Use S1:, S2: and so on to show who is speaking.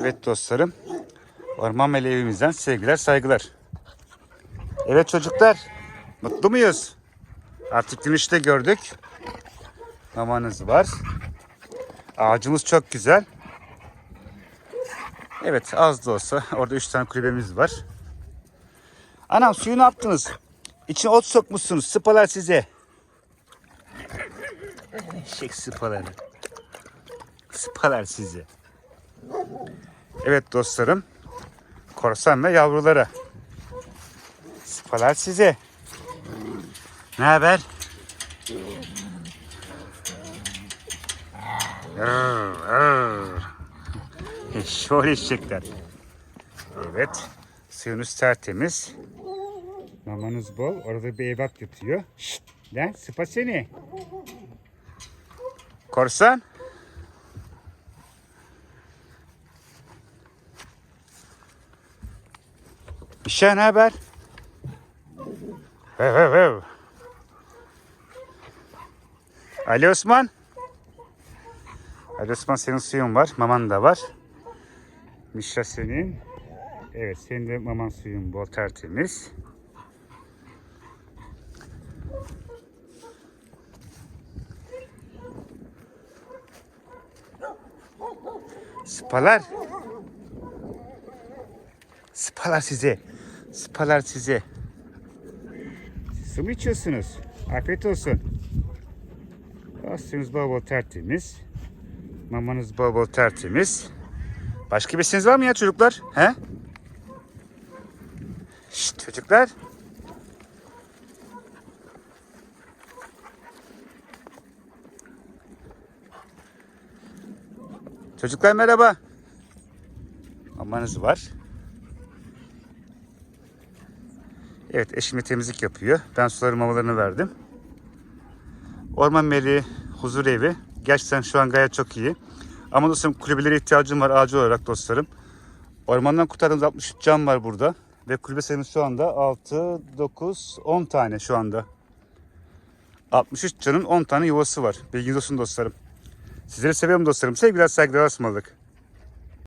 S1: Evet dostlarım. Orman Meleği evimizden sevgiler saygılar. Evet çocuklar. Mutlu muyuz? Artık güneşi de gördük. Mamanız var. Ağacımız çok güzel. Evet az da olsa orada üç tane kulübemiz var. Anam suyu ne yaptınız? İçine ot sokmuşsunuz. Sıpalar size. Eşek sıpaları. Sıpalar size. Evet dostlarım. Korsan ve yavruları. Sıpalar size. Ne haber? Şöyle eşekler. Evet. Suyunuz tertemiz. Mamanız bol. Orada bir evlat yatıyor. Şşt, lan sıpa seni. Korsan. İşe ne haber? Ali Osman. Ali Osman senin suyun var. Maman da var. Mişa senin. Evet senin de maman suyun bol tertemiz. Spalar. Spalar size. Spalar size. Su mu içiyorsunuz? Afiyet olsun. Aslınız bol bol tertemiz. Mamanız bol bol tertemiz. Başka bir şeyiniz var mı ya çocuklar? He? Şşt çocuklar. Çocuklar merhaba. Mamanız var. Evet eşim de temizlik yapıyor. Ben suları mamalarını verdim. Orman Meleği Huzur Evi. Gerçekten şu an gayet çok iyi. Ama dostlarım kulübelere ihtiyacım var acil olarak dostlarım. Ormandan kurtardığımız 63 can var burada. Ve kulübe sayımız şu anda 6, 9, 10 tane şu anda. 63 canın 10 tane yuvası var. Bilginiz olsun dostlarım. Sizleri seviyorum dostlarım. Sevgiler saygılar asmalık.